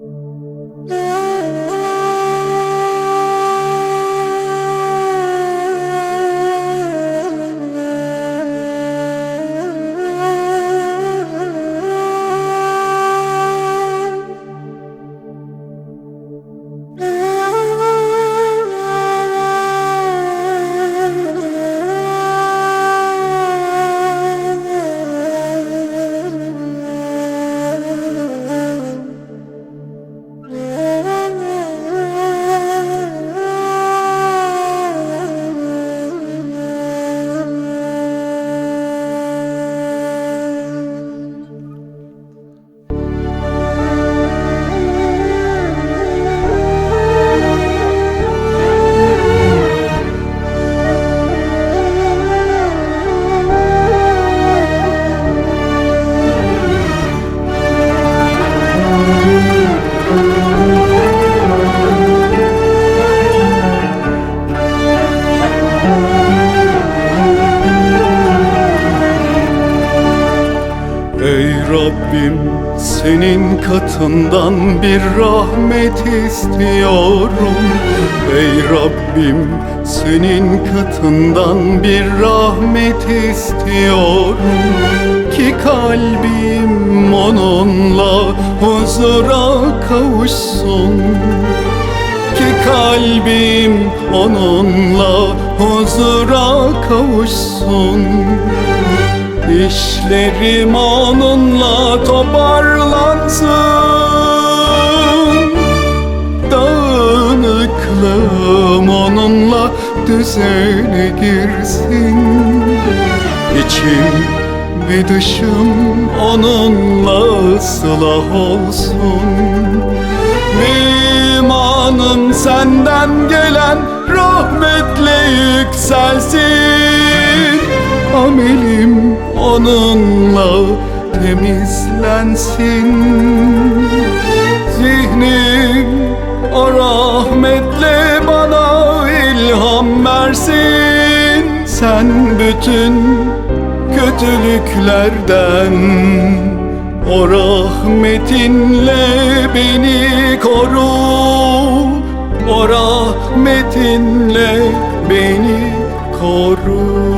Ey Rabbim senin katından bir rahmet istiyorum. Ey Rabbim senin katından bir rahmet istiyorum. Ki kalbim onunla huzura kavuşsun. Ki kalbim onunla huzura kavuşsun İşlerim onunla toparlansın. Dağınıklığım onunla düzene girsin. İçim ve dışım onunla ıslah olsun. İmanım senden gelen rahmetle yükselsin onunla temizlensin. Zihnim o rahmetle bana ilham versin. Sen bütün kötülüklerden o rahmetinle beni koru. O rahmetinle beni koru